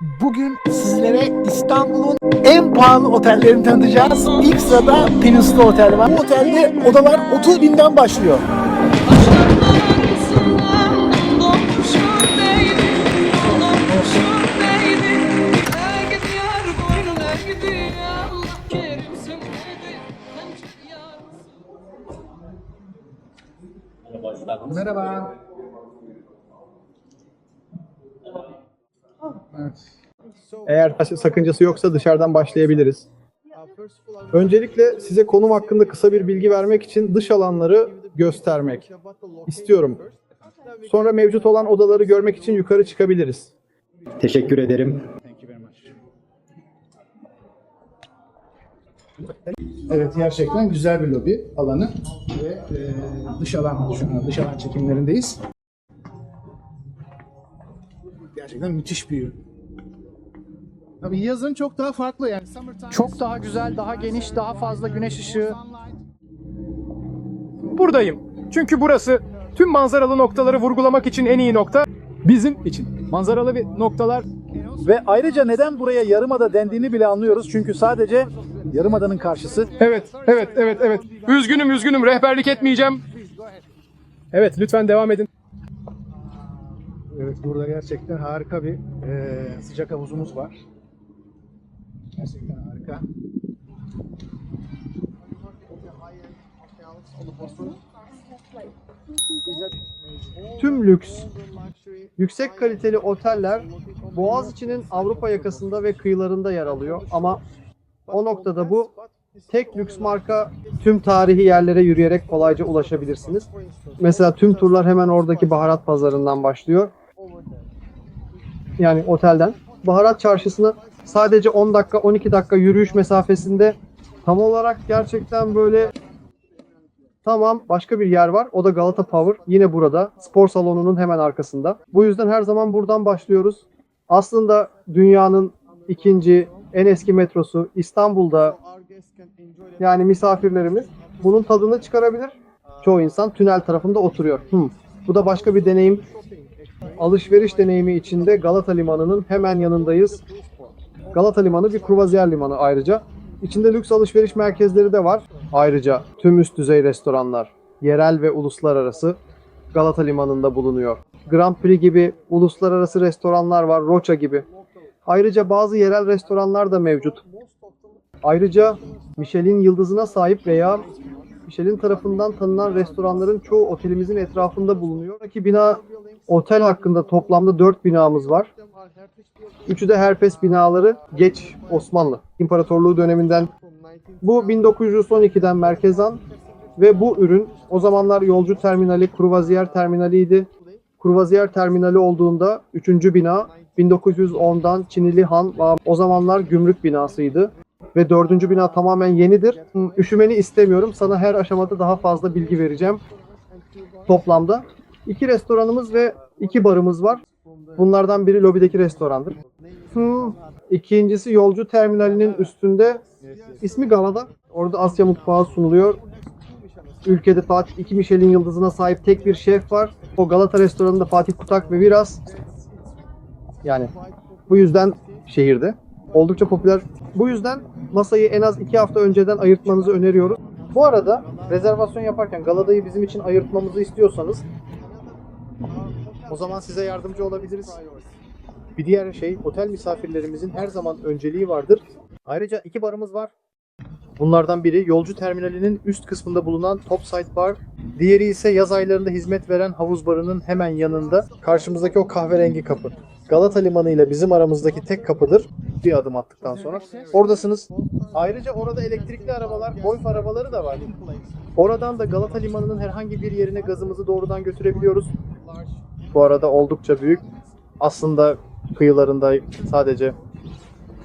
Bugün sizlere İstanbul'un en pahalı otellerini tanıtacağız. İlk sırada Peninsula Otel var. Bu otelde odalar 30 binden başlıyor. Merhaba. Eğer sakıncası yoksa dışarıdan başlayabiliriz. Öncelikle size konum hakkında kısa bir bilgi vermek için dış alanları göstermek istiyorum. Sonra mevcut olan odaları görmek için yukarı çıkabiliriz. Teşekkür ederim. Evet gerçekten güzel bir lobi alanı ve e, dış alan şu an dış alan çekimlerindeyiz. Gerçekten müthiş bir. Tabii yazın çok daha farklı yani. Çok daha güzel, daha geniş, daha fazla güneş ışığı. Buradayım. Çünkü burası tüm manzaralı noktaları vurgulamak için en iyi nokta bizim için. Manzaralı bir noktalar Ve ayrıca neden buraya yarımada dendiğini bile anlıyoruz. Çünkü sadece yarımadanın karşısı. Evet, evet, evet, evet. Üzgünüm, üzgünüm. Rehberlik etmeyeceğim. Evet, lütfen devam edin. Evet burada gerçekten harika bir e, sıcak havuzumuz var. Gerçekten harika. Tüm lüks, yüksek kaliteli oteller Boğaziçi'nin Avrupa yakasında ve kıyılarında yer alıyor. Ama o noktada bu tek lüks marka tüm tarihi yerlere yürüyerek kolayca ulaşabilirsiniz. Mesela tüm turlar hemen oradaki baharat pazarından başlıyor. Yani otelden. Baharat çarşısına sadece 10 dakika 12 dakika yürüyüş mesafesinde tam olarak gerçekten böyle Tamam başka bir yer var. O da Galata Power. Yine burada. Spor salonunun hemen arkasında. Bu yüzden her zaman buradan başlıyoruz. Aslında dünyanın ikinci en eski metrosu İstanbul'da yani misafirlerimiz bunun tadını çıkarabilir. Çoğu insan tünel tarafında oturuyor. Hmm. Bu da başka bir deneyim. Alışveriş deneyimi içinde Galata Limanı'nın hemen yanındayız. Galata Limanı bir kruvaziyer limanı ayrıca. İçinde lüks alışveriş merkezleri de var. Ayrıca tüm üst düzey restoranlar, yerel ve uluslararası Galata Limanı'nda bulunuyor. Grand Prix gibi uluslararası restoranlar var, Rocha gibi. Ayrıca bazı yerel restoranlar da mevcut. Ayrıca Michelin yıldızına sahip veya Michelin tarafından tanınan restoranların çoğu otelimizin etrafında bulunuyor. Buradaki bina otel hakkında toplamda 4 binamız var. Üçü de Herpes binaları geç Osmanlı İmparatorluğu döneminden. Bu 1912'den merkezan ve bu ürün o zamanlar yolcu terminali, kruvaziyer terminaliydi. Kruvaziyer terminali olduğunda 3. bina 1910'dan Çinili Han o zamanlar gümrük binasıydı. Ve dördüncü bina tamamen yenidir. Üşümeni istemiyorum. Sana her aşamada daha fazla bilgi vereceğim. Toplamda iki restoranımız ve iki barımız var. Bunlardan biri lobideki restorandır. İkincisi yolcu terminalinin üstünde. İsmi Galata. Orada Asya mutfağı sunuluyor. Ülkede Fatih iki Michelin yıldızına sahip tek bir şef var. O Galata restoranında Fatih Kutak ve Viras. Yani bu yüzden şehirde. Oldukça popüler. Bu yüzden masayı en az iki hafta önceden ayırtmanızı öneriyoruz. Bu arada rezervasyon yaparken Galata'yı bizim için ayırtmamızı istiyorsanız o zaman size yardımcı olabiliriz. Bir diğer şey otel misafirlerimizin her zaman önceliği vardır. Ayrıca iki barımız var. Bunlardan biri yolcu terminalinin üst kısmında bulunan Topside Bar. Diğeri ise yaz aylarında hizmet veren havuz barının hemen yanında. Karşımızdaki o kahverengi kapı. Galata Limanı ile bizim aramızdaki tek kapıdır. Bir adım attıktan sonra. Oradasınız. Ayrıca orada elektrikli arabalar, golf arabaları da var. Oradan da Galata Limanı'nın herhangi bir yerine gazımızı doğrudan götürebiliyoruz. Bu arada oldukça büyük. Aslında kıyılarında sadece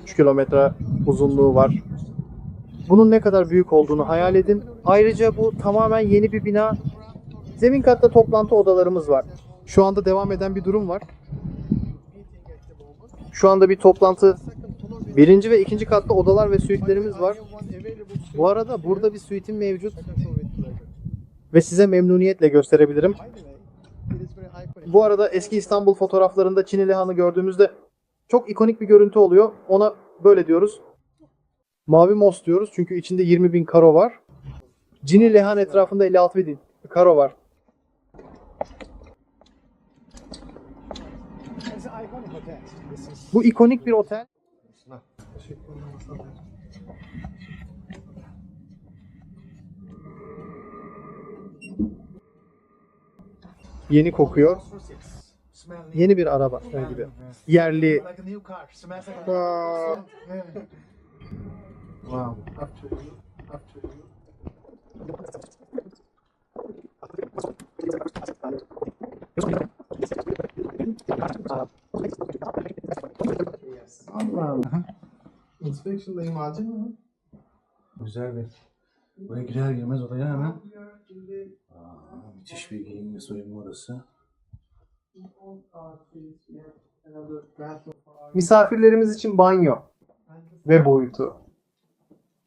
3 kilometre uzunluğu var. Bunun ne kadar büyük olduğunu hayal edin. Ayrıca bu tamamen yeni bir bina. Zemin katta toplantı odalarımız var. Şu anda devam eden bir durum var. Şu anda bir toplantı birinci ve ikinci katta odalar ve suitlerimiz var. Bu arada burada bir suitim mevcut ve size memnuniyetle gösterebilirim. Bu arada eski İstanbul fotoğraflarında Çinili Han'ı gördüğümüzde Çok ikonik bir görüntü oluyor. Ona böyle diyoruz. Mavi mos diyoruz çünkü içinde 20 bin karo var. Cini Lehan etrafında 56 bin karo var. Bu ikonik bir otel. Yeni kokuyor. Yeni bir araba gibi. Yerli. Wow. Inspection imajı mı? Güzel bir. Buraya girer girmez odaya hemen. Aa, müthiş bir giyim ve soyunma odası. Misafirlerimiz için banyo ve boyutu.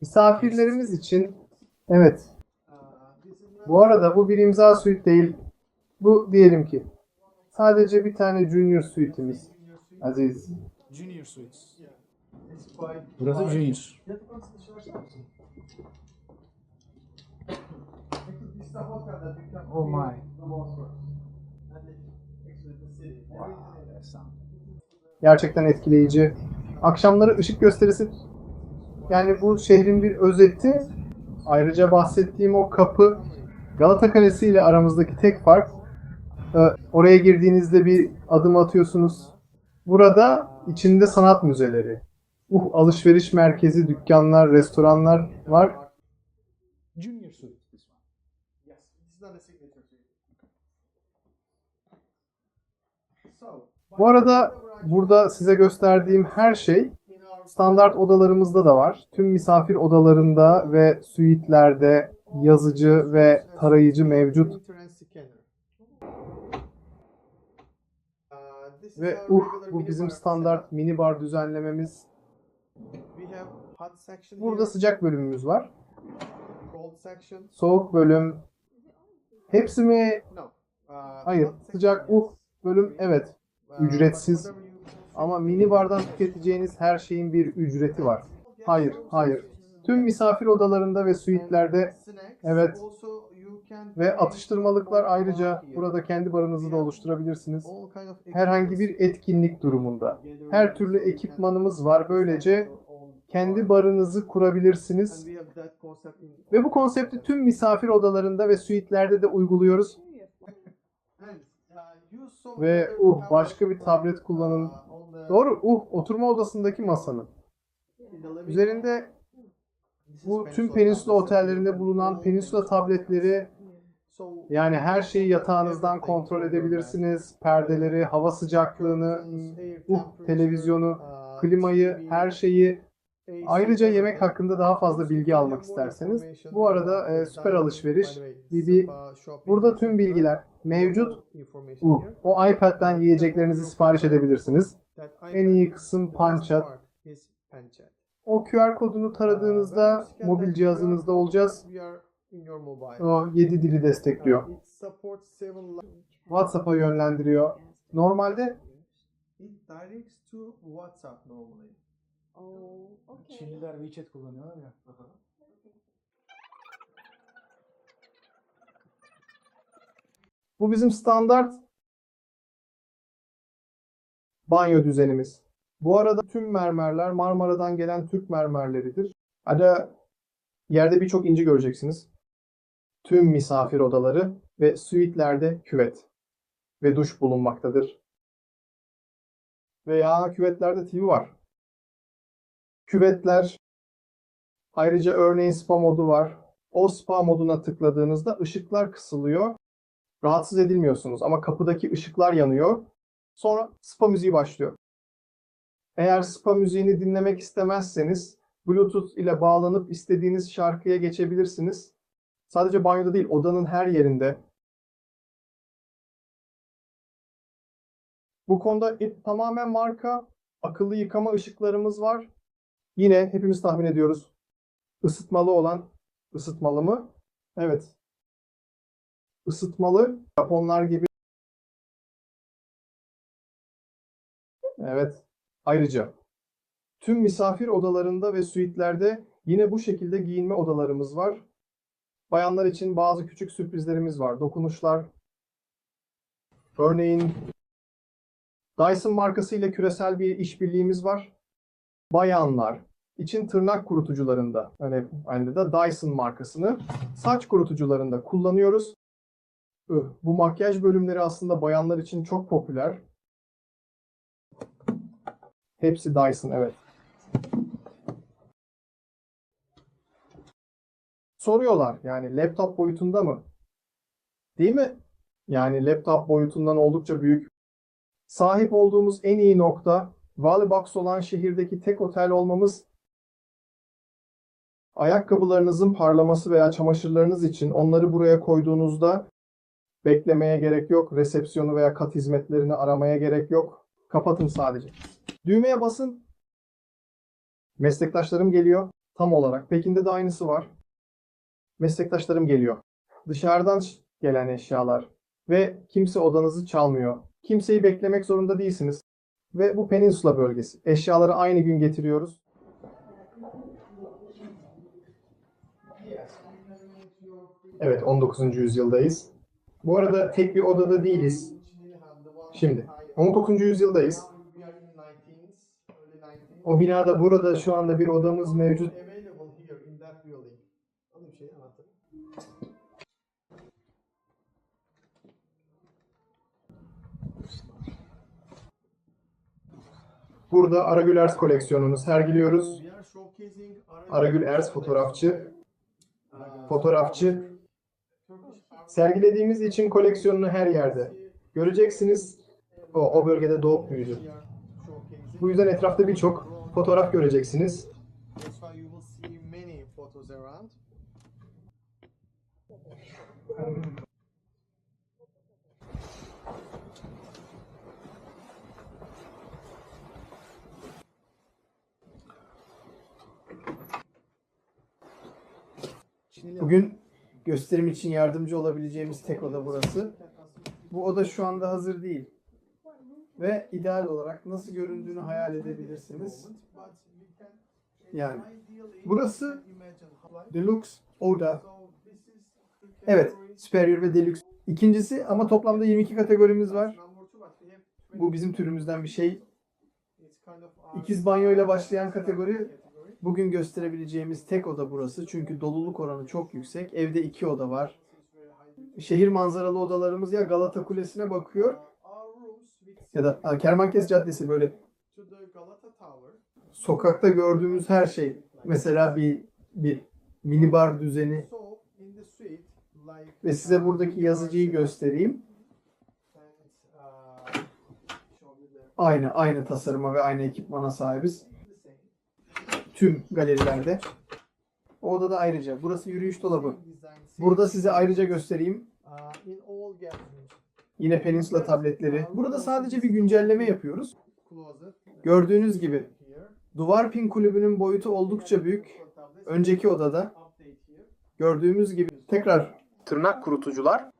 Misafirlerimiz için evet. Bu arada bu bir imza suite değil. Bu diyelim ki sadece bir tane junior suite'imiz. Aziz. Junior Suites. Burası Junior. Oh my. Gerçekten etkileyici. Akşamları ışık gösterisi yani bu şehrin bir özeti. Ayrıca bahsettiğim o kapı Galata Kalesi ile aramızdaki tek fark e, oraya girdiğinizde bir adım atıyorsunuz. Burada içinde sanat müzeleri, uh alışveriş merkezi, dükkanlar, restoranlar var. Junior Bu arada burada size gösterdiğim her şey standart odalarımızda da var. Tüm misafir odalarında ve suitlerde yazıcı ve tarayıcı mevcut. Ve uh bu bizim standart minibar düzenlememiz. Burada sıcak bölümümüz var. Soğuk bölüm. Hepsi mi? Hayır. Sıcak uh bölüm evet. Ücretsiz. Ama minibardan tüketeceğiniz her şeyin bir ücreti var. Hayır, hayır. Tüm misafir odalarında ve suitlerde evet. Ve atıştırmalıklar ayrıca burada kendi barınızı da oluşturabilirsiniz. Herhangi bir etkinlik durumunda. Her türlü ekipmanımız var. Böylece kendi barınızı kurabilirsiniz. Ve bu konsepti tüm misafir odalarında ve suitlerde de uyguluyoruz. Ve uh başka bir tablet kullanın. Doğru uh oturma odasındaki masanın. Üzerinde bu tüm Peninsula otellerinde bulunan Peninsula tabletleri yani her şeyi yatağınızdan kontrol edebilirsiniz. Perdeleri, hava sıcaklığını, uh, televizyonu, klimayı, her şeyi. Ayrıca yemek hakkında daha fazla bilgi almak isterseniz. Bu arada e, süper alışveriş. BB. Burada tüm bilgiler mevcut. Uh, o iPad'den yiyeceklerinizi sipariş edebilirsiniz. En iyi kısım Panchat. O QR kodunu taradığınızda mobil cihazınızda olacağız. O 7 dili destekliyor. WhatsApp'a yönlendiriyor. Normalde Oh, okay. Çinliler WeChat kullanıyorlar ya. Bu bizim standart banyo düzenimiz. Bu arada tüm mermerler Marmara'dan gelen Türk mermerleridir. Hadi yerde birçok inci göreceksiniz. Tüm misafir odaları ve suitlerde küvet ve duş bulunmaktadır. Veya küvetlerde TV var. Küvetler ayrıca örneğin spa modu var. O spa moduna tıkladığınızda ışıklar kısılıyor. Rahatsız edilmiyorsunuz ama kapıdaki ışıklar yanıyor. Sonra spa müziği başlıyor. Eğer spa müziğini dinlemek istemezseniz Bluetooth ile bağlanıp istediğiniz şarkıya geçebilirsiniz. Sadece banyoda değil, odanın her yerinde. Bu konuda tamamen marka. Akıllı yıkama ışıklarımız var. Yine hepimiz tahmin ediyoruz. Isıtmalı olan ısıtmalı mı? Evet. Isıtmalı. Japonlar gibi. Evet. Ayrıca tüm misafir odalarında ve suitlerde yine bu şekilde giyinme odalarımız var. Bayanlar için bazı küçük sürprizlerimiz var. Dokunuşlar. Örneğin Dyson markası ile küresel bir işbirliğimiz var. Bayanlar için tırnak kurutucularında, hani aynı da Dyson markasını saç kurutucularında kullanıyoruz. Bu makyaj bölümleri aslında bayanlar için çok popüler. Hepsi Dyson, evet. Soruyorlar yani laptop boyutunda mı? Değil mi? Yani laptop boyutundan oldukça büyük. Sahip olduğumuz en iyi nokta Valleybox olan şehirdeki tek otel olmamız. Ayakkabılarınızın parlaması veya çamaşırlarınız için onları buraya koyduğunuzda beklemeye gerek yok. Resepsiyonu veya kat hizmetlerini aramaya gerek yok. Kapatın sadece. Düğmeye basın. Meslektaşlarım geliyor. Tam olarak. Pekin'de de aynısı var. Meslektaşlarım geliyor. Dışarıdan gelen eşyalar ve kimse odanızı çalmıyor. Kimseyi beklemek zorunda değilsiniz. Ve bu peninsula bölgesi. Eşyaları aynı gün getiriyoruz. Evet 19. yüzyıldayız. Bu arada tek bir odada değiliz. Şimdi 19. yüzyıldayız. O binada burada şu anda bir odamız mevcut. Burada Aragül Ers koleksiyonunu sergiliyoruz. Aragül Ers fotoğrafçı. Fotoğrafçı. Sergilediğimiz için koleksiyonunu her yerde göreceksiniz. O, o bölgede doğup büyüdü. Bu yüzden etrafta birçok fotoğraf göreceksiniz. Bugün gösterim için yardımcı olabileceğimiz tek oda burası. Bu oda şu anda hazır değil. Ve ideal olarak nasıl göründüğünü hayal edebilirsiniz. Yani burası Deluxe Oda. Evet, Superior ve Deluxe. İkincisi ama toplamda 22 kategorimiz var. Bu bizim türümüzden bir şey. İkiz banyo ile başlayan kategori bugün gösterebileceğimiz tek oda burası. Çünkü doluluk oranı çok yüksek. Evde iki oda var. Şehir manzaralı odalarımız ya Galata Kulesi'ne bakıyor ya da Kermankes Caddesi böyle sokakta gördüğümüz her şey. Mesela bir bir minibar düzeni ve size buradaki yazıcıyı göstereyim. Aynı aynı tasarıma ve aynı ekipmana sahibiz. Tüm galerilerde. O odada ayrıca. Burası yürüyüş dolabı. Burada size ayrıca göstereyim. Yine Peninsula tabletleri. Burada sadece bir güncelleme yapıyoruz. Gördüğünüz gibi Duvar Pin Kulübü'nün boyutu oldukça büyük. Önceki odada gördüğümüz gibi tekrar tırnak kurutucular.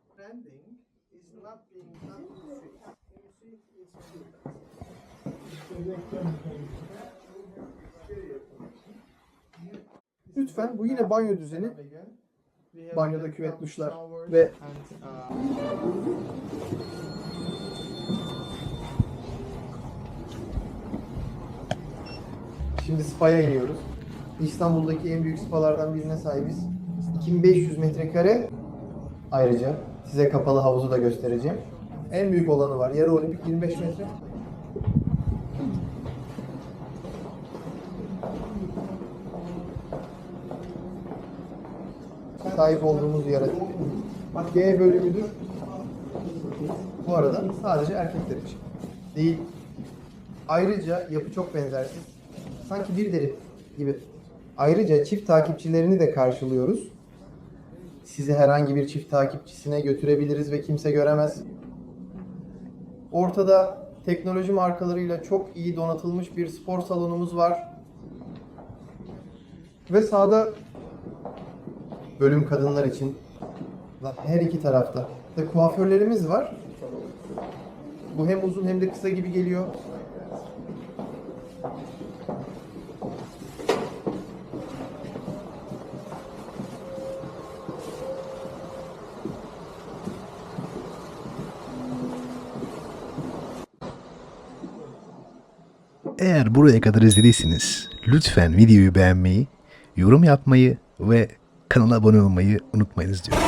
Lütfen bu yine banyo düzeni. Banyoda küvet duşlar ve Şimdi spa'ya iniyoruz. İstanbul'daki en büyük spalardan birine sahibiz. 2500 metrekare. Ayrıca size kapalı havuzu da göstereceğim. En büyük olanı var. Yarı olimpik 25 metre. Sahip olduğumuz yaratık. G bölümüdür. Bu arada sadece erkekler için. Değil. Ayrıca yapı çok benzersiz. Sanki bir deri gibi. Ayrıca çift takipçilerini de karşılıyoruz. Sizi herhangi bir çift takipçisine götürebiliriz ve kimse göremez. Ortada teknoloji markalarıyla çok iyi donatılmış bir spor salonumuz var. Ve sağda bölüm kadınlar için her iki tarafta. Ve kuaförlerimiz var. Bu hem uzun hem de kısa gibi geliyor. Eğer buraya kadar izlediyseniz lütfen videoyu beğenmeyi, yorum yapmayı ve kanala abone olmayı unutmayınız diyorum.